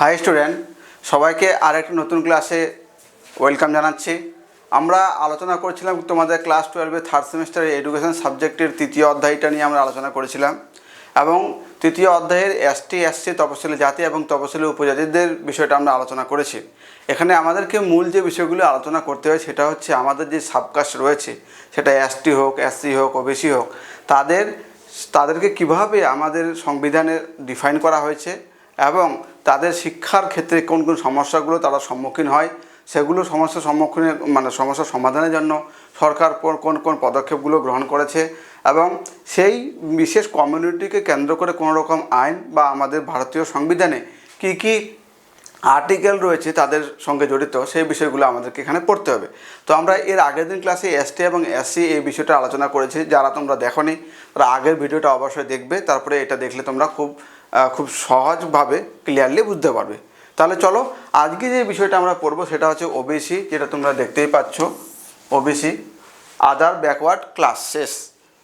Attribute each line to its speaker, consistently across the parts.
Speaker 1: High student সবাইকে আরেকটি নতুন ক্লাসে ওয়েলকাম জানাচ্ছি। আমরা আলোচনা করেছিলাম তোমাদের ক্লাস টুয়েলভে থার্ড সেমিস্টারের এডুকেশন সাবজেক্টের তৃতীয় অধ্যায়টা নিয়ে আমরা আলোচনা করেছিলাম। এবং তৃতীয় অধ্যায়ের এসটি এসসি তপশিলি জাতি এবং তপশিলি উপজাতিদের বিষয়টা আমরা আলোচনা করেছি। এখানে আমাদেরকে মূল যে বিষয়গুলো আলোচনা করতে হয় সেটা হচ্ছে আমাদের যে সাবকাস্ট রয়েছে, সেটা এসটি হোক এসসি হোক ওবিসি হোক, তাদের, তাদেরকে কীভাবে আমাদের সংবিধানে ডিফাইন করা হয়েছে এবং তাদের শিক্ষার ক্ষেত্রে কোন কোন সমস্যাগুলো তারা সম্মুখীন হয়, সেগুলো সমস্যার সম্মুখীনের মানে সমস্যার সমাধানের জন্য সরকার কোন- কোন পদক্ষেপগুলো গ্রহণ করেছে এবং সেই বিশেষ কমিউনিটিকে কেন্দ্র করে কোনো রকম আইন বা আমাদের ভারতীয় সংবিধানে কি কি আর্টিকেল রয়েছে তাদের সঙ্গে জড়িত সেই বিষয়গুলো আমাদেরকে এখানে পড়তে হবে। তো আমরা এর আগের দিন ক্লাসে এসটি এবং এসসি এই বিষয়টা আলোচনা করেছি, যারা তোমরা দেখোনি, তারা আগের ভিডিওটা অবশ্যই দেখবে, তারপরে এটা দেখলে তোমরা খুব খুব সহজভাবে ক্লিয়ারলি বুঝতে পারবে। তাহলে চলো, আজকে যে বিষয়টা আমরা পড়ব সেটা হচ্ছে ওবিসি যেটা তোমরা দেখতেই পাচ্ছ। ওবিসি আদার ব্যাকওয়ার্ড ক্লাসেস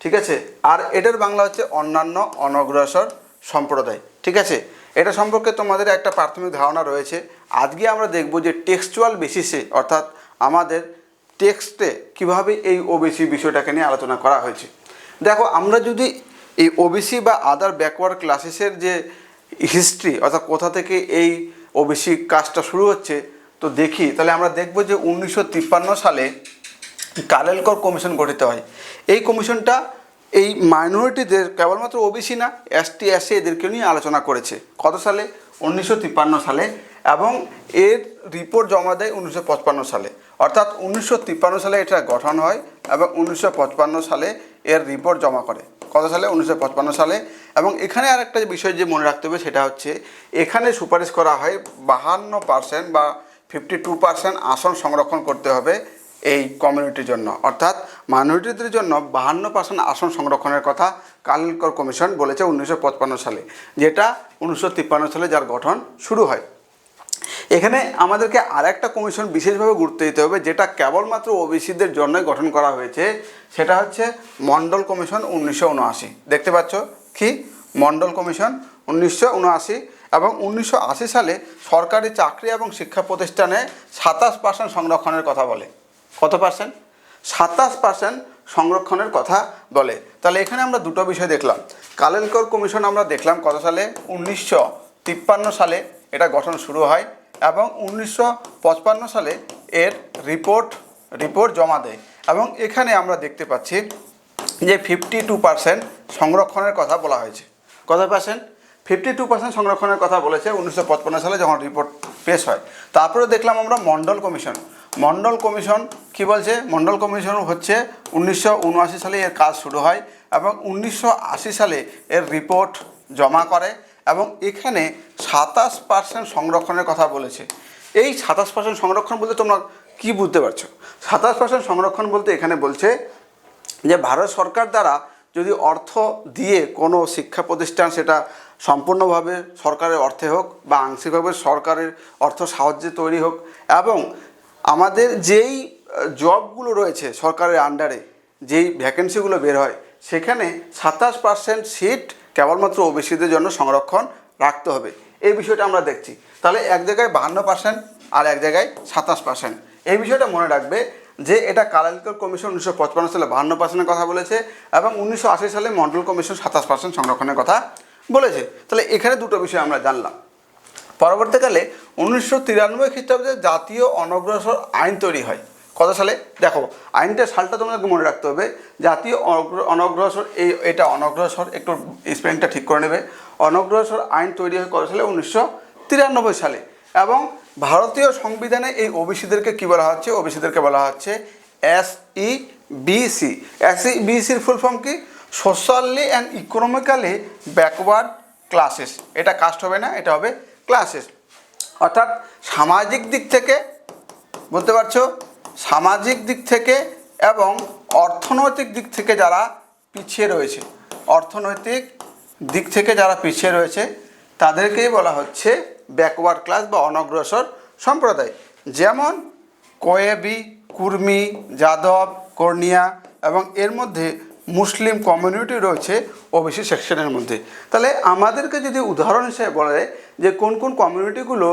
Speaker 1: ঠিক আছে? আর এটার বাংলা হচ্ছে অন্যান্য অনগ্রসর সম্প্রদায়, ঠিক আছে? এটা সম্পর্কে তোমাদের একটা প্রাথমিক ধারণা রয়েছে। আজকে আমরা দেখব যে টেক্সচুয়াল বেসিসে অর্থাৎ আমাদের টেক্সটে কীভাবে এই ওবিসি বিষয়টাকে নিয়ে আলোচনা করা হয়েছে। দেখো, আমরা যদি এই ওবিসি বা আদার ব্যাকওয়ার্ড ক্লাসেসের যে হিস্ট্রি অর্থাৎ কোথা থেকে এই ওবিসি কাজটা শুরু হচ্ছে, তো দেখি। তাহলে আমরা দেখব যে উনিশশো তিপ্পান্ন সালে কালেলকর কমিশন গঠিত হয়। এই কমিশনটা এই মাইনরিটিদের কেবলমাত্র ওবিসি না এসটি এসসি এদেরকে নিয়ে আলোচনা করেছে। কত সালে? উনিশশো তিপ্পান্ন সালে, এবং এর রিপোর্ট জমা দেয় উনিশশো সালে। অর্থাৎ উনিশশো তিপ্পান্ন সালে এটা গঠন হয়, এবং উনিশশো সালে এর রিপোর্ট জমা করে। কত সালে? উনিশশো সালে। এবং এখানে আরেকটা বিষয় যে মনে রাখতে হবে সেটা হচ্ছে, এখানে সুপারিশ করা হয় বাহান্ন পার্সেন্ট বা ফিফটি টু পার্সেন্ট আসন সংরক্ষণ করতে হবে এই কমিউনিটির জন্য। অর্থাৎ মাইনরিটিদের জন্য বাহান্ন পার্সেন্ট আসন সংরক্ষণের কথা কালকর কমিশন বলেছে উনিশশো সালে, যেটা উনিশশো তিপ্পান্ন সালে যার গঠন শুরু হয়। এখানে আমাদেরকে আরেকটা কমিশন বিশেষভাবে গুরুত্ব দিতে হবে, যেটা কেবলমাত্র ওবিসিদের জন্যই গঠন করা হয়েছে, সেটা হচ্ছে মন্ডল কমিশন উনিশশো উনআশি। দেখতে পাচ্ছ কি? মন্ডল কমিশন উনিশশো উনআশি এবং উনিশশো আশি সালে সরকারি চাকরি এবং শিক্ষা প্রতিষ্ঠানে সাতাশ পার্সেন্ট সংরক্ষণের কথা বলে। কত পার্সেন্ট সাতাশ পার্সেন্ট সংরক্ষণের কথা বলে। তাহলে এখানে আমরা দুটো বিষয় দেখলাম। কালেলকর কমিশন আমরা দেখলাম কত সালে? উনিশশো তিপ্পান্ন সালে এটা গঠন শুরু হয়। এবং উনিশশো সালে এর রিপোর্ট রিপোর্ট জমা দেয়। এবং এখানে আমরা দেখতে পাচ্ছি যে ফিফটি টু পার্সেন্ট সংরক্ষণের কথা বলা হয়েছে। কত পার্সেন্ট ফিফটি টু পার্সেন্ট সংরক্ষণের কথা বলেছে উনিশশো পঁচপান্ন সালে যখন রিপোর্ট পেশ হয়। তারপরে দেখলাম আমরা মন্ডল কমিশন। মন্ডল কমিশন কি বলছে? মন্ডল কমিশন হচ্ছে উনিশশো উনআশি সালে এর কাজ শুরু হয় এবং উনিশশো আশি সালে এর রিপোর্ট জমা করে। এবং এখানে সাতাশ পার্সেন্ট সংরক্ষণের কথা বলেছে। এই সাতাশ পার্সেন্ট সংরক্ষণ বলতে তোমরা কি বুঝতে পারছ? সাতাশ পার্সেন্ট সংরক্ষণ বলতে এখানে বলছে যে, ভারত সরকার দ্বারা যদি অর্থ দিয়ে কোনো শিক্ষা প্রতিষ্ঠান সেটা সম্পূর্ণভাবে সরকারের অর্থে হোক বা আংশিকভাবে সরকারের অর্থ সাহায্যে তৈরি হোক এবং আমাদের যেই জবগুলো রয়েছে সরকারের আন্ডারে যেই ভ্যাকেন্সিগুলো বের হয়, সেখানে সাতাশ পার্সেন্ট সিট কেবলমাত্র ওবিসিদের জন্য সংরক্ষণ রাখতে হবে। এই বিষয়টা আমরা দেখছি। তাহলে এক জায়গায় বাহান্ন পার্সেন্ট আর এক জায়গায় সাতাশ পার্সেন্ট এই বিষয়টা মনে রাখবে যে এটা কালালিকর কমিশন উনিশশো পঁচপান্ন সালে বাহান্ন পার্সেন্টের কথা বলেছে এবং উনিশশো আশি সালে মন্ডল কমিশন সাতাশ পার্সেন্ট সংরক্ষণের কথা বলেছে। তাহলে এখানে দুটো বিষয় আমরা জানলাম। পরবর্তীকালে উনিশশো তিরানব্বই খ্রিস্টাব্দে জাতীয় অনগ্রসর আইন তৈরি হয়। কত সালে? দেখো, আইনটার সালটা তোমাদেরকে মনে রাখতে হবে, জাতীয় অনগ্রসর, এই, এটা অনগ্রসর, একটু স্পেলিংটা ঠিক করে নেবে। অনগ্রসর আইন তৈরি হয় কত সালে? উনিশশো তিরানব্বই সালে। এবং ভারতীয় সংবিধানে এই ওবিসিদেরকে কী বলা হচ্ছে? ওবিসিদেরকে বলা হচ্ছে S E BC S E বিসির ফুল ফর্ম কি? Socially and economically backward classes এটা কাস্ট হবে না, এটা হবে ক্লাসেস অর্থাৎ সামাজিক দিক থেকে বলতে পারছ? সামাজিক দিক থেকে এবং অর্থনৈতিক দিক থেকে যারা পিছিয়ে রয়েছে, অর্থনৈতিক দিক থেকে যারা পিছিয়ে রয়েছে, তাদেরকেই বলা হচ্ছে ব্যাকওয়ার্ড ক্লাস বা অনগ্রসর সম্প্রদায়। যেমন কোয়েবি, কুর্মি, যাদব, কর্নিয়া এবং এর মধ্যে মুসলিম কমিউনিটি রয়েছে ওবিসি সেকশনের মধ্যে। তাহলে আমাদেরকে যদি উদাহরণ হিসেবে বলে যে কোন কোন কমিউনিটিগুলো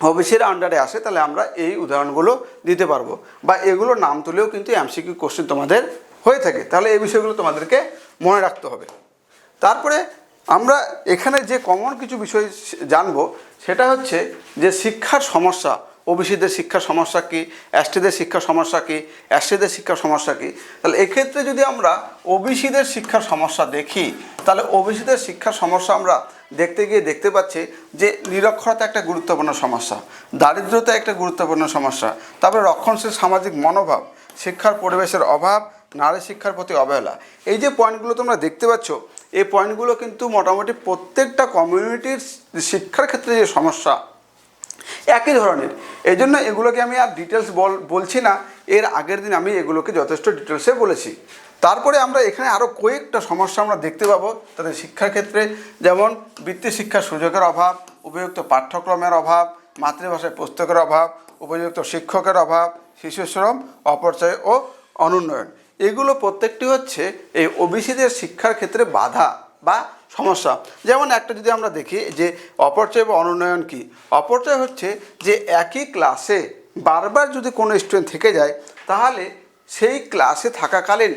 Speaker 1: ওবিসির আন্ডারে আসে, তাহলে আমরা এই উদাহরণগুলো দিতে পারব। বা এগুলো নাম তুলেও কিন্তু এমসিকিউ কোশ্চেন তোমাদের হয়ে থাকে। তাহলে এই বিষয়গুলো তোমাদেরকে মনে রাখতে হবে। তারপরে আমরা এখানে যে কমন কিছু বিষয় জানব, সেটা হচ্ছে যে শিক্ষার সমস্যা ওবিসিদের শিক্ষার সমস্যা কী এসটিদের শিক্ষার সমস্যা কী এসটিদের শিক্ষার সমস্যা কী? তাহলে এক্ষেত্রে যদি আমরা ওবিসিদের শিক্ষার সমস্যা দেখি, তাহলে ওবিসিদের শিক্ষার সমস্যা আমরা দেখতে গিয়ে দেখতে পাচ্ছি যে নিরক্ষরতা একটা গুরুত্বপূর্ণ সমস্যা, দারিদ্রতা একটা গুরুত্বপূর্ণ সমস্যা, তারপরে রক্ষণশীল সামাজিক মনোভাব, শিক্ষার পরিবেশের অভাব, নারী শিক্ষার প্রতি অবহেলা। এই যে পয়েন্টগুলো তোমরা দেখতে পাচ্ছ, এই পয়েন্টগুলো কিন্তু মোটামুটি প্রত্যেকটা কমিউনিটির শিক্ষার ক্ষেত্রে যে সমস্যা, একই ধরনের। এই জন্য এগুলোকে আমি আর ডিটেলস বল, বলছি না। এর আগের দিন আমি এগুলোকে যথেষ্ট ডিটেলসে বলেছি। তারপরে আমরা এখানে আরও কয়েকটা সমস্যা আমরা দেখতে পাবো। তাদের শিক্ষার ক্ষেত্রে যেমন বৃত্তি শিক্ষার সুযোগের অভাব, উপযুক্ত পাঠ্যক্রমের অভাব, মাতৃভাষায় পুস্তকের অভাব, উপযুক্ত শিক্ষকের অভাব, শিশু শ্রম ও অনুন্নয়ন। এগুলো প্রত্যেকটি হচ্ছে এই ওবিসিদের শিক্ষার ক্ষেত্রে বাধা বা সমস্যা। যেমন একটা যদি আমরা দেখি যে অপচয় বা অনুন্নয়ন কি? অপচয় হচ্ছে যে একই ক্লাসে বারবার যদি কোনো স্টুডেন্ট থেকে যায়, তাহলে সেই ক্লাসে থাকাকালীন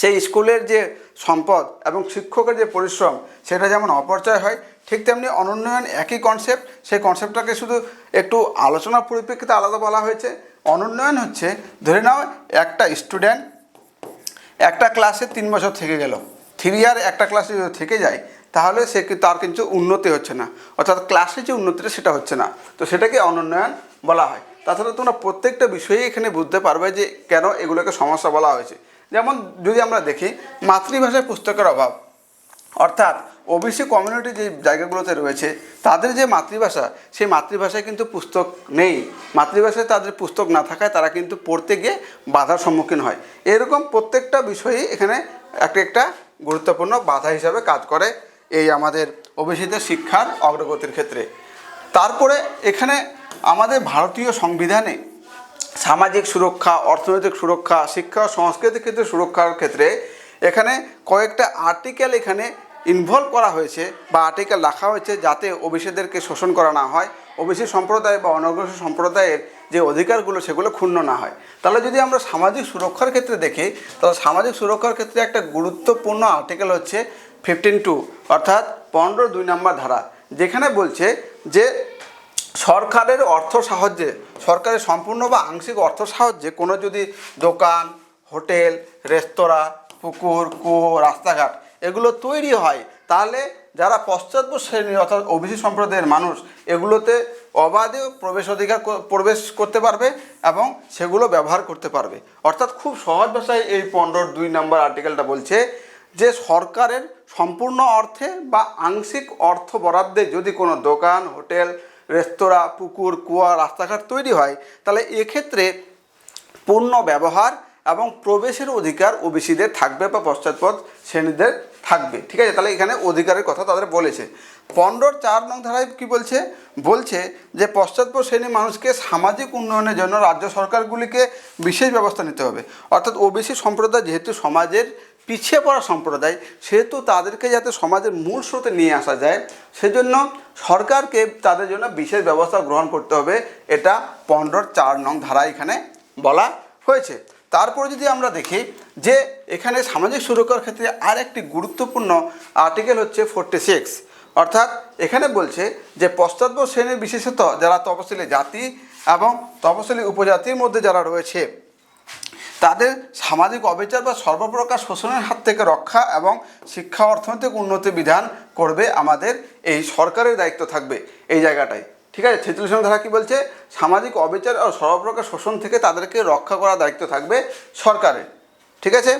Speaker 1: সেই স্কুলের যে সম্পদ এবং শিক্ষকের যে পরিশ্রম, সেটা যেমন অপচয় হয়, ঠিক তেমনি অনুন্নয়ন একই কনসেপ্ট সেই কনসেপ্টটাকে শুধু একটু আলোচনার পরিপ্রেক্ষিতে আলাদা বলা হয়েছে। অনুন্নয়ন হচ্ছে, ধরে নাও একটা স্টুডেন্ট একটা ক্লাসে তিন বছর থেকে গেল। থ্রি ইয়ার একটা ক্লাসে যদি থেকে যায়, তাহলে সে তার কিন্তু উন্নতি হচ্ছে না। অর্থাৎ ক্লাসে যে উন্নতিটা, সেটা হচ্ছে না। তো সেটাকে অনুন্নয়ন বলা হয়। তাছাড়া তোমরা প্রত্যেকটা বিষয়েই এখানে বুঝতে পারবে যে কেন এগুলোকে সমস্যা বলা হয়েছে। যেমন যদি আমরা দেখি, মাতৃভাষায় পুস্তকের অভাব। অর্থাৎ ওবিসি কমিউনিটি যে জায়গাগুলোতে রয়েছে, তাদের যে মাতৃভাষা, সেই মাতৃভাষায় কিন্তু পুস্তক নেই। মাতৃভাষায় তাদের পুস্তক না থাকায় তারা কিন্তু পড়তে গিয়ে বাধার সম্মুখীন হয়। এরকম প্রত্যেকটা বিষয়ই এখানে একটা একটা গুরুত্বপূর্ণ বাধা হিসাবে কাজ করে এই আমাদের ওবিসিদের শিক্ষার অগ্রগতির ক্ষেত্রে। তারপরে এখানে আমাদের ভারতীয় সংবিধানে সামাজিক সুরক্ষা, অর্থনৈতিক সুরক্ষা, শিক্ষা ও সংস্কৃতির ক্ষেত্রে সুরক্ষার ক্ষেত্রে এখানে কয়েকটা আর্টিকেল এখানে ইনভলভ করা হয়েছে বা আর্টিকেল রাখা হয়েছে যাতে ওবিসিদেরকে শোষণ করা না হয় ওবিসি সম্প্রদায় বা অনগ্রসর সম্প্রদায়ের যে অধিকারগুলো সেগুলো ক্ষুণ্ণ না হয়। তাহলে যদি আমরা সামাজিক সুরক্ষার ক্ষেত্রে দেখি, তাহলে সামাজিক সুরক্ষার ক্ষেত্রে একটা গুরুত্বপূর্ণ আর্টিকেল হচ্ছে ফিফটিন টু অর্থাৎ পনেরো দুই নম্বর ধারা, যেখানে বলছে যে সরকারের অর্থ সাহায্যে, সরকারের সম্পূর্ণ বা আংশিক অর্থ সাহায্যে কোনো যদি দোকান, হোটেল, রেস্তোরাঁ, পুকুর, কুয়ো, রাস্তাঘাট এগুলো তৈরি হয়, তাহলে যারা পশ্চাৎপদ শ্রেণির অর্থাৎ ওবিসি সম্প্রদায়ের মানুষ এগুলোতে অবাধে প্রবেশ অধিকার প্রবেশ করতে পারবে এবং সেগুলো ব্যবহার করতে পারবে। অর্থাৎ খুব সহজ ভাষায় এই পনেরোর দুই নম্বর আর্টিকেলটা বলছে যে সরকারের সম্পূর্ণ অর্থে বা আংশিক অর্থ বরাদ্দে যদি কোনো দোকান, হোটেল রেস্তোরাঁ, পুকুর কুয়া রাস্তাঘাট তৈরি হয়, তাহলে এক্ষেত্রে পূর্ণ ব্যবহার এবং প্রবেশের অধিকার ওবিসিদের থাকবে বা পশ্চাৎপদ শ্রেণীদের থাকবে। ঠিক আছে? তাহলে এখানে অধিকারের কথা তাদের বলেছে। পনেরোর চার নং ধারায় কী বলছে? বলছে যে পশ্চাৎপদ শ্রেণির মানুষকে সামাজিক উন্নয়নের জন্য রাজ্য সরকারগুলিকে বিশেষ ব্যবস্থা নিতে হবে। অর্থাৎ ওবিসি সম্প্রদায় যেহেতু সমাজের পিছিয়ে পড়া সম্প্রদায়, সেহেতু তাদেরকে যাতে সমাজের মূল স্রোতে নিয়ে আসা যায়, সেজন্য সরকারকে তাদের জন্য বিশেষ ব্যবস্থা গ্রহণ করতে হবে। এটা পনেরোর চার নং ধারা এখানে বলা হয়েছে। তারপরে যদি আমরা দেখি যে এখানে সামাজিক সুরক্ষার ক্ষেত্রে আর একটি গুরুত্বপূর্ণ আর্টিকেল হচ্ছে ফোরটি সিক্স অর্থাৎ এখানে বলছে যে পশ্চাৎপদ শ্রেণির বিশেষত যারা তপশিলি জাতি এবং তপশিলি উপজাতির মধ্যে যারা রয়েছে তাদের সামাজিক অবিচার বা সর্বপ্রকার শোষণের হাত থেকে রক্ষা এবং শিক্ষা অর্থনৈতিক উন্নতি বিধান করবে আমাদের এই সরকারের দায়িত্ব থাকবে এই জায়গাটায়। ঠিক আছে? ছেচল্লিশ ধারা কী বলছে? সামাজিক অবিচার ও সর্বপ্রকার শোষণ থেকে তাদেরকে রক্ষা করার দায়িত্ব থাকবে সরকারের। ঠিক আছে?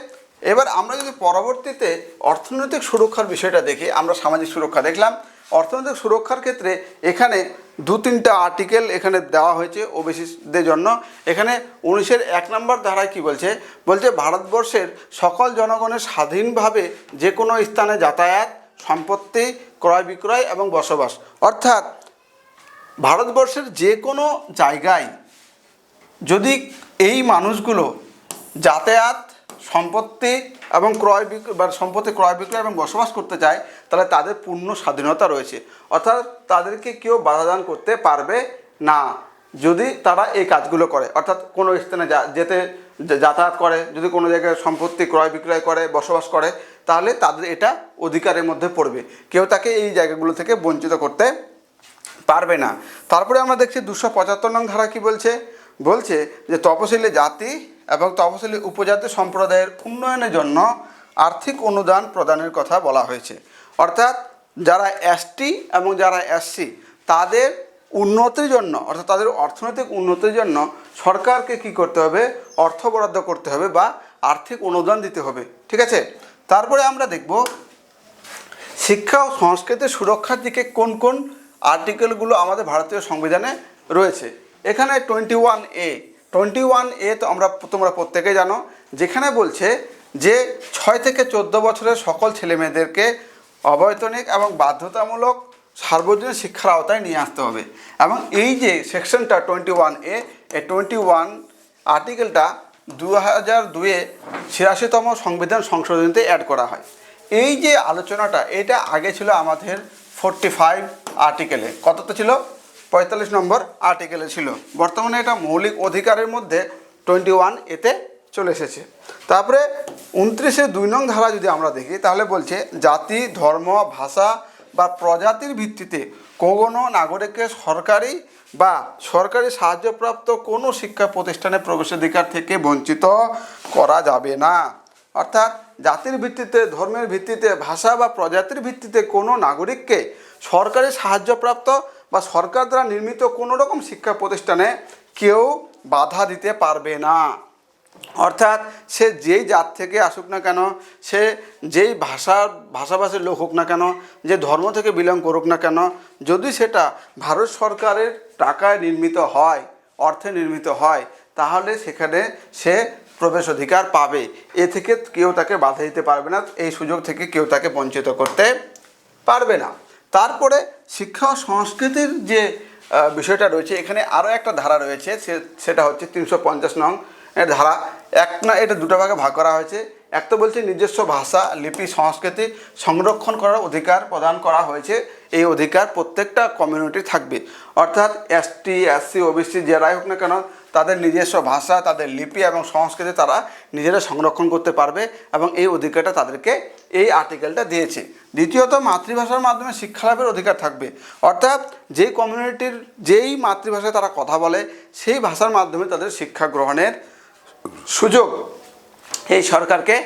Speaker 1: এবার আমরা যদি পরবর্তীতে অর্থনৈতিক সুরক্ষার বিষয়টা দেখি, আমরা সামাজিক সুরক্ষা দেখলাম। অর্থনৈতিক সুরক্ষার ক্ষেত্রে এখানে দু তিনটা আর্টিকেল এখানে দেওয়া হয়েছে ওবিসিদের জন্য। এখানে উনিশের এক নম্বর ধারায় কি বলছে? বলছে, ভারতবর্ষের সকল জনগণের স্বাধীনভাবে যে কোনো স্থানে যাতায়াত, সম্পত্তি, ক্রয় বিক্রয় এবং বসবাস। অর্থাৎ, ভারতবর্ষের যে কোনো জায়গায় যদি এই মানুষগুলো যাতায়াত সম্পত্তি এবং ক্রয় বিক্রয় বা সম্পত্তি ক্রয় বিক্রয় এবং বসবাস করতে চায়, তাহলে তাদের পূর্ণ স্বাধীনতা রয়েছে। অর্থাৎ তাদেরকে কেউ বাধাদান করতে পারবে না, যদি তারা এই কাজগুলো করে। অর্থাৎ কোনো স্থানে যেতে যাতায়াত করে, যদি কোনো জায়গায় সম্পত্তি ক্রয় বিক্রয় করে, বসবাস করে, তাহলে তাদের এটা অধিকারের মধ্যে পড়বে। কেউ তাকে এই জায়গাগুলো থেকে বঞ্চিত করতে পারবে না। তারপরে আমরা দেখছি দুশো পঁচাত্তর নং ধারা কি বলছে? বলছে যে তপশিলি জাতি এবং তফসিলি উপজাতি সম্প্রদায়ের উন্নয়নের জন্য আর্থিক অনুদান প্রদানের কথা বলা হয়েছে। অর্থাৎ যারা এসটি এবং যারা এসসি তাদের উন্নতির জন্য, অর্থাৎ তাদের অর্থনৈতিক উন্নতির জন্য সরকারকে কি করতে হবে? অর্থ বরাদ্দ করতে হবে বা আর্থিক অনুদান দিতে হবে। ঠিক আছে? তারপরে আমরা দেখব শিক্ষা ও সংস্কৃতির সুরক্ষার দিকে কোন কোন আর্টিকেলগুলো আমাদের ভারতীয় সংবিধানে রয়েছে। এখানে twenty one A twenty one A তো আমরা তোমরা প্রত্যেকে জানো, যেখানে বলছে যে ছয় থেকে চোদ্দ বছরের সকল ছেলেমেয়েদেরকে অবৈতনিক এবং বাধ্যতামূলক সার্বজনীন শিক্ষার আওতায় নিয়ে আসতে হবে। এবং এই যে সেকশনটা twenty one A twenty one আর্টিকেলটা দু হাজার দুয়ে ছিয়াশিতম সংবিধান সংশোধনীতে অ্যাড করা হয়। এই যে আলোচনাটা, এটা আগে ছিল আমাদের ফোরটি ফাইভ আর্টিকেলে। কতটা ছিল? পঁয়তাল্লিশ নম্বর আর্টিকেলে ছিল। বর্তমানে এটা মৌলিক অধিকারের মধ্যে টোয়েন্টি ওয়ান এতে চলে এসেছে। তারপরে উনত্রিশে দুই নং ধারা যদি আমরা দেখি, তাহলে বলছে জাতি, ধর্ম, ভাষা বা প্রজাতির ভিত্তিতে কোনো নাগরিককে সরকারি বা সরকারি সাহায্যপ্রাপ্ত কোনো শিক্ষা প্রতিষ্ঠানে প্রবেশাধিকার থেকে বঞ্চিত করা যাবে না। অর্থাৎ জাতির ভিত্তিতে, ধর্মের ভিত্তিতে, ভাষা বা প্রজাতির ভিত্তিতে কোনো নাগরিককে সরকারি সাহায্যপ্রাপ্ত বা সরকার দ্বারা নির্মিত কোনো রকম শিক্ষা প্রতিষ্ঠানে কেউ বাধা দিতে পারবে না। অর্থাৎ সে যেই জাত থেকে আসুক না কেন, সে যেই ভাষার ভাষাভাষীর লোক হোক না কেন, যে ধর্ম থেকে বিলং করুক না কেন, যদি সেটা ভারত সরকারের টাকায় নির্মিত হয়, অর্থে নির্মিত হয়, তাহলে সেখানে সে প্রবেশ অধিকার পাবে। এ থেকে কেউ তাকে বাধা দিতে পারবে না, এই সুযোগ থেকে কেউ তাকে বঞ্চিত করতে পারবে না। তারপরে শিক্ষা সংস্কৃতির যে বিষয়টা রয়েছে, এখানে আরও একটা ধারা রয়েছে সেটা হচ্ছে তিনশো পঞ্চাশ নং ধারা। এক না, এটা দুটো ভাগে ভাগ করা হয়েছে। এক তো বলছে নিজস্ব ভাষা, লিপি, সংস্কৃতি সংরক্ষণ করার অধিকার প্রদান করা হয়েছে। এই অধিকার প্রত্যেকটা কমিউনিটি থাকবে। অর্থাৎ এসটি এসসি ওবিসি যারাই হোক না কেন তাদের নিজস্ব ভাষা, তাদের লিপি এবং সংস্কৃতি তারা নিজেরা সংরক্ষণ করতে পারবে এবং এই অধিকারটা তাদেরকে এই আর্টিকেলটা দিয়েছে। দ্বিতীয়ত, মাতৃভাষার মাধ্যমে শিক্ষালাভের অধিকার থাকবে। অর্থাৎ যে কমিউনিটির যেই মাতৃভাষায় তারা কথা বলে, সেই ভাষার মাধ্যমে তাদের শিক্ষা গ্রহণের সুযোগ এই সরকারকে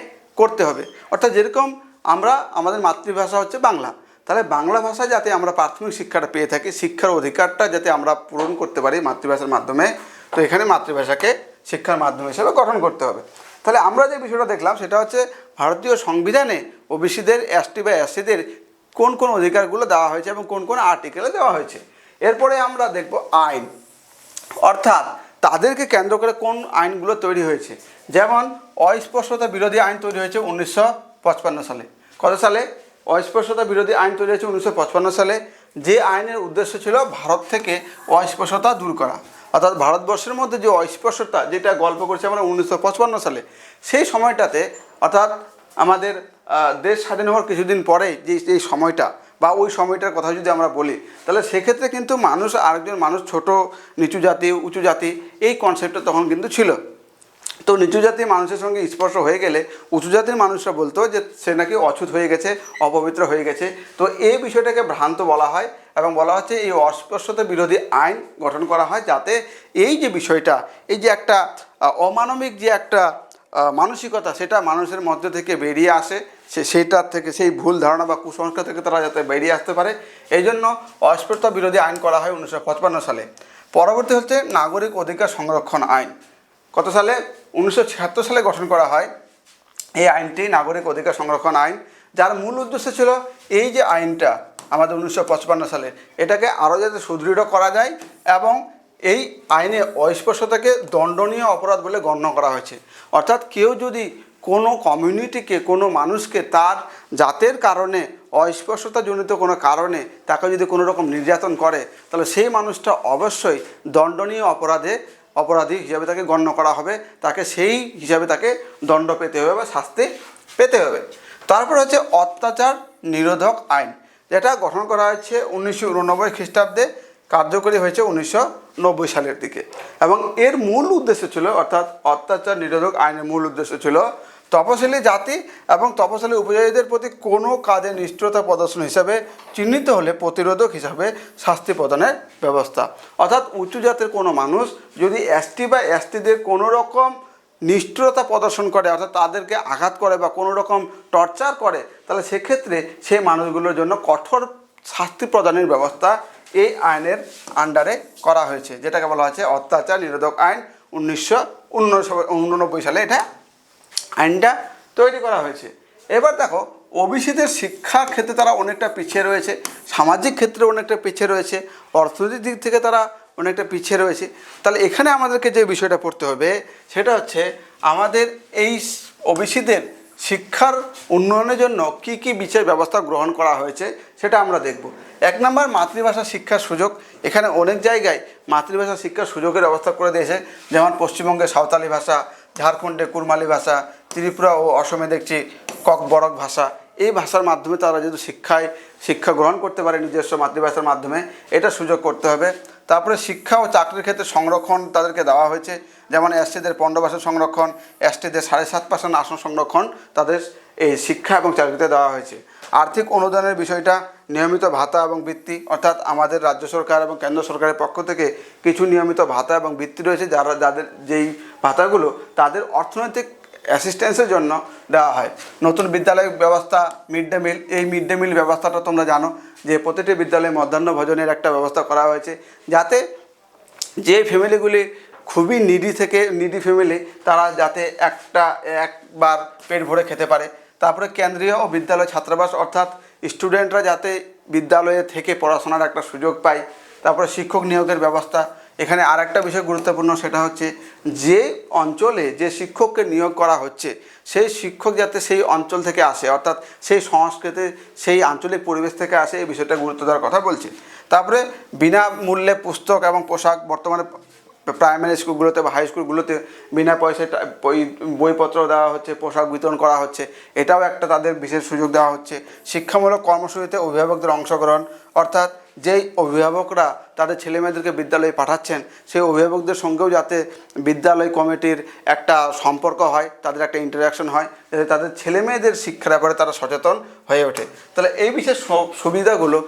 Speaker 1: করতে হবে। অর্থাৎ যেরকম আমরা, আমাদের মাতৃভাষা হচ্ছে বাংলা। তাহলে বাংলা ভাষায় যাতে আমরা প্রাথমিক শিক্ষাটা পেয়ে থাকি, শিক্ষার অধিকারটা যাতে আমরা পূরণ করতে পারি মাতৃভাষার মাধ্যমে তো এখানে মাতৃভাষাকে শিক্ষার মাধ্যম হিসেবে গঠন করতে হবে। তাহলে আমরা যে বিষয়টা দেখলাম, সেটা হচ্ছে ভারতীয় সংবিধানে ওবিসিদের, এসটি বা এসসিদের কোন কোন অধিকারগুলো দেওয়া হয়েছে এবং কোন কোন আর্টিকেলে দেওয়া হয়েছে। এরপরে আমরা দেখব আইন। অর্থাৎ তাদেরকে কেন্দ্র করে কোন আইনগুলো তৈরি হয়েছে। যেমন অস্পষ্টতা বিরোধী আইন তৈরি হয়েছে উনিশশো সালে। কত সালে? অস্পষ্টতা বিরোধী আইন তৈরি হয়েছে উনিশশো সালে। যে আইনের উদ্দেশ্য ছিল ভারত থেকে অস্পষ্টতা দূর করা। অর্থাৎ ভারতবর্ষের মধ্যে যে অস্পর্শতা যেটা গল্প করেছে আমরা উনিশশো সালে, সেই সময়টাতে অর্থাৎ আমাদের দেশ স্বাধীন হওয়ার কিছুদিন পরে যে এই সময়টা বা ওই সময়টার কথা যদি আমরা বলি, তাহলে সেক্ষেত্রে কিন্তু মানুষ আরেকজন মানুষ, ছোট, নিচু জাতি, উঁচু জাতি, এই কনসেপ্টটা তখন কিন্তু ছিল। তো নিচু জাতির মানুষের সঙ্গে স্পর্শ হয়ে গেলে উঁচু জাতির মানুষরা বলতো যে সে নাকি অছুত হয়ে গেছে, অপবিত্র হয়ে গেছে। তো এই বিষয়টাকে ভ্রান্ত বলা হয় এবং বলা হচ্ছে এই অস্পৃশ্যতা বিরোধী আইন গঠন করা হয় যাতে এই যে বিষয়টা, এই যে একটা অমানবিক যে একটা মানসিকতা সেটা মানুষের মধ্যে থেকে বেরিয়ে আসে, সে সেইটার থেকে, সেই ভুল ধারণা বা কুসংস্কার থেকে তারা যাতে বেরিয়ে আসতে পারে। এই জন্য অস্পৃশ্যতা বিরোধী আইন করা হয় উনিশশো সালে। পরবর্তী হচ্ছে নাগরিক অধিকার সংরক্ষণ আইন। কত সালে? উনিশশো ছিয়াত্তর সালে গঠন করা হয় এই আইনটি নাগরিক অধিকার সংরক্ষণ আইন, যার মূল উদ্দেশ্য ছিল এই যে আইনটা আমাদের উনিশশো সালে, এটাকে আরও যাতে সুদৃঢ় করা যায় এবং এই আইনে অস্পৃশ্যতাকে দণ্ডনীয় অপরাধ বলে গণ্য করা হয়েছে। অর্থাৎ কেউ যদি কোনো কমিউনিটিকে, কোনো মানুষকে তার জাতের কারণে, অস্পষ্টতাজনিত কোনো কারণে তাকে যদি কোনো রকম নির্যাতন করে, তাহলে সেই মানুষটা অবশ্যই দণ্ডনীয় অপরাধে অপরাধী হিসাবে তাকে গণ্য করা হবে, তাকে সেই হিসাবে তাকে দণ্ড পেতে হবে বা শাস্তি পেতে হবে। তারপর হচ্ছে অত্যাচার নিরোধক আইন, যেটা গঠন করা হয়েছে উনিশশো উননব্বই খ্রিস্টাব্দে, কার্যকরী হয়েছে উনিশশো নব্বই সালের দিকে। এবং এর মূল উদ্দেশ্য ছিল, অর্থাৎ অত্যাচার নিরোধক আইনের মূল উদ্দেশ্য ছিল তপশিলি জাতি এবং তপশিলি উপজাতিদের প্রতি কোনো কাজে নিষ্ঠুরতা প্রদর্শন হিসাবে চিহ্নিত হলে প্রতিরোধক হিসাবে শাস্তি প্রদানের ব্যবস্থা। অর্থাৎ উঁচু জাতের কোনো মানুষ যদি এসটি বা এসটিদের কোনো রকম নিষ্ঠুরতা প্রদর্শন করে, অর্থাৎ তাদেরকে আঘাত করে বা কোনো রকম টর্চার করে, তাহলে সেক্ষেত্রে সেই মানুষগুলোর জন্য কঠোর শাস্তি প্রদানের ব্যবস্থা এই আইনের আন্ডারে করা হয়েছে, যেটাকে বলা হয়েছে অত্যাচার নিরোধক আইন উনিশশো উননব্বই সালে। এটা আইনটা তৈরি করা হয়েছে। এবার দেখো ওবিসিদের শিক্ষার ক্ষেত্রে তারা অনেকটা পিছিয়ে রয়েছে, সামাজিক ক্ষেত্রে অনেকটা পিছিয়ে রয়েছে, অর্থনৈতিক দিক থেকে তারা অনেকটা পিছিয়ে রয়েছে। তাহলে এখানে আমাদেরকে যে বিষয়টা পড়তে হবে, সেটা হচ্ছে আমাদের এই ওবিসিদের শিক্ষার উন্নয়নের জন্য কি কি বিচার ব্যবস্থা গ্রহণ করা হয়েছে সেটা আমরা দেখব। এক নম্বর, মাতৃভাষা শিক্ষার সুযোগ। এখানে অনেক জায়গায় মাতৃভাষা শিক্ষার সুযোগের ব্যবস্থা করে দিয়েছে। যেমন পশ্চিমবঙ্গে সাঁওতালি ভাষা, ঝাড়খণ্ডে কুরমালি ভাষা, ত্রিপুরা ও অসমে দেখছি কক বরক ভাষা। এই ভাষার মাধ্যমে তারা যদি শিক্ষায়, শিক্ষা গ্রহণ করতে পারে নিজস্ব মাতৃভাষার মাধ্যমে, এটা সুযোগ করতে হবে। তারপরে শিক্ষা ও চাকরির ক্ষেত্রে সংরক্ষণ তাদেরকে দেওয়া হয়েছে। যেমন এসটিদের পনেরো বছর সংরক্ষণ, এসটিদের সাড়ে সাত পার্সেন্ট আসন সংরক্ষণ তাদের এই শিক্ষা এবং চাকরিতে দেওয়া হয়েছে। আর্থিক অনুদানের বিষয়টা, নিয়মিত ভাতা এবং বৃত্তি, অর্থাৎ আমাদের রাজ্য সরকার এবং কেন্দ্র সরকারের পক্ষ থেকে কিছু নিয়মিত ভাতা এবং বৃত্তি রয়েছে যারা, যাদের যেই ভাতাগুলো তাদের অর্থনৈতিক অ্যাসিস্ট্যান্সের জন্য দেওয়া হয়। নতুন বিদ্যালয় ব্যবস্থা মিড ডে মিল এই মিড ডে মিল ব্যবস্থাটা তোমরা জানো যে প্রতিটি বিদ্যালয়ে মধ্যাহ্ন ভোজনের একটা ব্যবস্থা করা হয়েছে যাতে যে ফ্যামিলিগুলি খুবই নিডি থেকে নিডি ফ্যামিলি তারা যাতে একটা, একবার পেট ভরে খেতে পারে। তারপরে কেন্দ্রীয় ও বিদ্যালয় ছাত্রাবাস, অর্থাৎ স্টুডেন্টরা যাতে বিদ্যালয়ে থেকে পড়াশোনার একটা সুযোগ পায়, তারপরে শিক্ষক নিয়োগের ব্যবস্থা। এখানে আর একটা বিষয় গুরুত্বপূর্ণ, সেটা হচ্ছে যে অঞ্চলে যে শিক্ষককে নিয়োগ করা হচ্ছে, সেই শিক্ষক যাতে সেই অঞ্চল থেকে আসে, অর্থাৎ সেই সংস্কৃতি, সেই আঞ্চলিক পরিবেশ থেকে আসে, এই বিষয়টা গুরুত্ব দেওয়ার কথা বলছি। তারপরে বিনামূল্যে পুস্তক এবং পোশাক বর্তমানে প্রাইমারি স্কুলগুলোতে বা হাই স্কুলগুলোতে বিনা পয়সায় বইপত্র দেওয়া হচ্ছে পোশাক বিতরণ করা হচ্ছে, এটাও একটা তাদের বিশেষ সুযোগ দেওয়া হচ্ছে। শিক্ষামূলক কর্মসূচিতে অভিভাবকদের অংশগ্রহণ, অর্থাৎ যেই অভিভাবকরা তাদের ছেলেমেয়েদেরকে বিদ্যালয়ে পাঠাচ্ছেন, সেই অভিভাবকদের সঙ্গেও যাতে বিদ্যালয় কমিটির একটা সম্পর্ক হয়, তাদের একটা ইন্টারাকশন হয়, যাতে তাদের ছেলেমেয়েদের শিক্ষার ব্যাপারে তারা সচেতন হয়ে ওঠে। তাহলে এই বিশেষ সুবিধাগুলো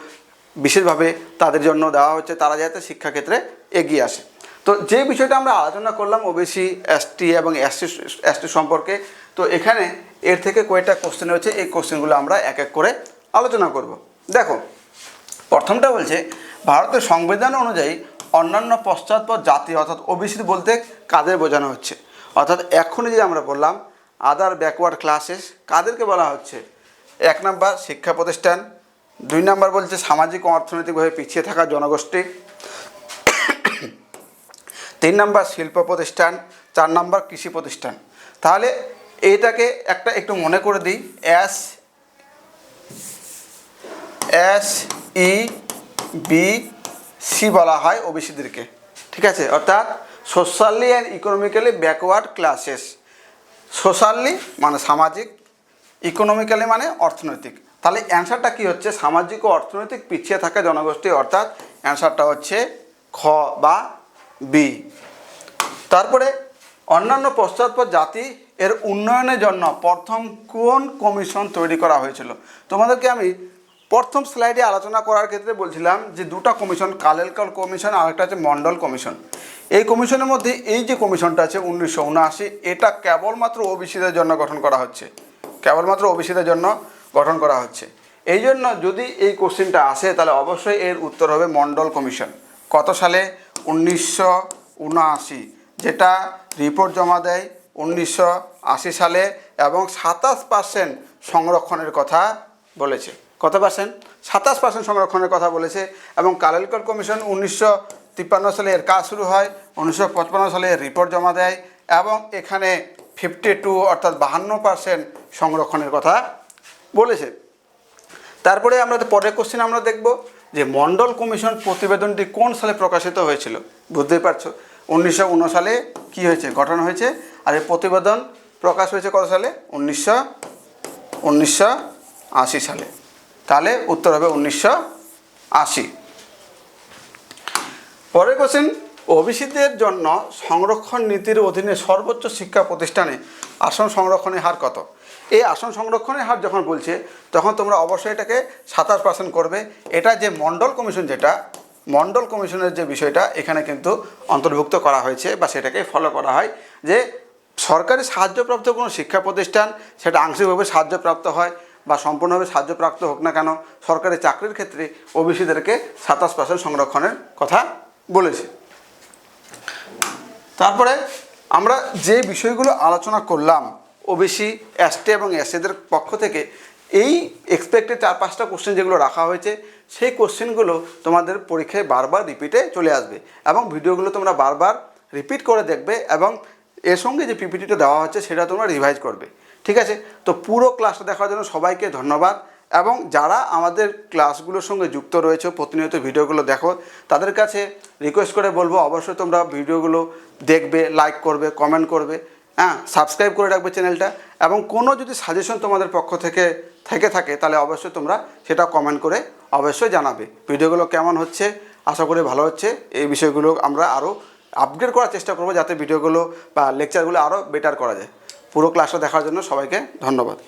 Speaker 1: বিশেষভাবে তাদের জন্য দেওয়া হচ্ছে, তারা যাতে শিক্ষাক্ষেত্রে এগিয়ে আসে। তো যে বিষয়টা আমরা আলোচনা করলাম ওবিসি এসটি এবং এসটি এসটি সম্পর্কে, তো এখানে এর থেকে কয়েকটা কোশ্চেন রয়েছে। এই কোশ্চেনগুলো আমরা এক এক করে আলোচনা করব। দেখো, প্রথমটা বলছে, ভারতের সংবিধান অনুযায়ী অন্যান্য পশ্চাৎপদ জাতি, অর্থাৎ ওবিসি বলতে কাদের বোঝানো হচ্ছে? অর্থাৎ এখনই যে আমরা বললাম আদার ব্যাকওয়ার্ড ক্লাসেস কাদেরকে বলা হচ্ছে? এক নাম্বার শিক্ষা প্রতিষ্ঠান, দুই নাম্বার বলছে সামাজিক ও অর্থনৈতিকভাবে পিছিয়ে থাকা জনগোষ্ঠী তিন নাম্বার শিল্প প্রতিষ্ঠান, চার নাম্বার কৃষি প্রতিষ্ঠান। তাহলে এইটাকে একটা একটু মনে করে দিই। S S E B C বলা হয় ওবিসিদেরকে। ঠিক আছে? অর্থাৎ socially and economically backward classes socially মানে সামাজিক ইকোনমিক্যালি মানে অর্থনৈতিক। তাহলে অ্যান্সারটা কি হচ্ছে? সামাজিক ও অর্থনৈতিক পিছিয়ে থাকা জনগোষ্ঠী। অর্থাৎ অ্যান্সারটা হচ্ছে খ বা বি। তারপরে অন্যান্য পশ্চাৎপদ জাতি এর উন্নয়নের জন্য প্রথম কোন কমিশন তৈরি করা হয়েছিল? তোমাদেরকে আমি প্রথম স্লাইডে আলোচনা করার ক্ষেত্রে বলছিলাম যে দুটো কমিশন, কালেলকাল কমিশন আর একটা হচ্ছে মণ্ডল কমিশন। এই কমিশনের মধ্যে এই যে কমিশনটা আছে উনিশশো উনআশি, এটা কেবলমাত্র ওবিসিদের জন্য গঠন করা হচ্ছে। কেবলমাত্র ওবিসিদের জন্য গঠন করা হচ্ছে। এই জন্য যদি এই কোশ্চেনটা আসে, তাহলে অবশ্যই এর উত্তর হবে মন্ডল কমিশন। কত সালে? উনিশশো উনআশি, যেটা রিপোর্ট জমা দেয় উনিশশো আশি সালে এবং সাতাশ পার্সেন্ট সংরক্ষণের কথা বলেছে। কত পার্সেন্ট সাতাশ পার্সেন্ট সংরক্ষণের কথা বলেছে এবং কালেলকর কমিশন উনিশশো তিপ্পান্ন সালে এর কাজ শুরু হয়, উনিশশো পঁচপান্ন সালে রিপোর্ট জমা দেয় এবং এখানে ফিফটি টু অর্থাৎ বাহান্ন পার্সেন্ট সংরক্ষণের কথা বলেছে। তারপরে আমরা পরের কোশ্চেন আমরা দেখব। যে মণ্ডল কমিশন প্রতিবেদনটি কোন সালে প্রকাশিত হয়েছিল? বুঝতেই পারছ? উনিশশো সালে কি হয়েছে? গঠন হয়েছে। আর এই প্রতিবেদন প্রকাশ হয়েছে কত সালে? উনিশশো উনিশশো আশি সালে। তাহলে উত্তর হবে উনিশশো আশি। পরের কোশ্চেন ওবিসিদের জন্য সংরক্ষণ নীতির অধীনে সর্বোচ্চ শিক্ষা প্রতিষ্ঠানে আসন সংরক্ষণের হার কত? এই আসন সংরক্ষণের হার যখন বলছে, তখন তোমরা অবশ্যই এটাকে সাতাশ পার্সেন্ট করবে। এটা যে মণ্ডল কমিশন যেটা মণ্ডল কমিশনের যে বিষয়টা, এখানে কিন্তু অন্তর্ভুক্ত করা হয়েছে বা সেটাকে ফলো করা হয় যে সরকারি সাহায্যপ্রাপ্ত কোনো শিক্ষা প্রতিষ্ঠান, সেটা আংশিকভাবে সাহায্যপ্রাপ্ত হয় বা সম্পূর্ণভাবে সাহায্যপ্রাপ্ত হোক না কেন, সরকারি চাকরির ক্ষেত্রে ওবিসিদেরকে সাতাশ পার্সেন্ট সংরক্ষণের কথা বলেছে। তারপরে আমরা যে বিষয়গুলো আলোচনা করলাম ওবিসি, এসটি এবং এসসিদের পক্ষ থেকে এই এক্সপেক্টেড চার, পাঁচটা কোশ্চেন যেগুলো রাখা হয়েছে, সেই কোশ্চেনগুলো তোমাদের পরীক্ষায় বারবার রিপিটে চলে আসবে এবং ভিডিওগুলো তোমরা বারবার রিপিট করে দেখবে এবং এর সঙ্গে যে পিপিটিটা দেওয়া হচ্ছে সেটা তোমরা রিভাইজ করবে। ঠিক আছে? তো পুরো ক্লাসটা দেখার জন্য সবাইকে ধন্যবাদ এবং যারা আমাদের ক্লাসগুলোর সঙ্গে যুক্ত রয়েছে, প্রতিনিয়ত ভিডিওগুলো দেখো, তাদের কাছে রিকোয়েস্ট করে বলব, অবশ্যই তোমরা ভিডিওগুলো দেখবে লাইক করবে কমেন্ট করবে। হ্যাঁ সাবস্ক্রাইব করে রাখবে চ্যানেলটা এবং কোনো যদি সাজেশন তোমাদের পক্ষ থেকে থেকে থাকে, তাহলে অবশ্যই তোমরা সেটা কমেন্ট করে অবশ্যই জানাবে। ভিডিওগুলো কেমন হচ্ছে? আশা করি ভালো হচ্ছে। এই বিষয়গুলো আমরা আরও আপডেট করার চেষ্টা করব যাতে ভিডিওগুলো বা লেকচারগুলো আরও বেটার করা যায়। পুরো ক্লাসটা দেখার জন্য সবাইকে ধন্যবাদ।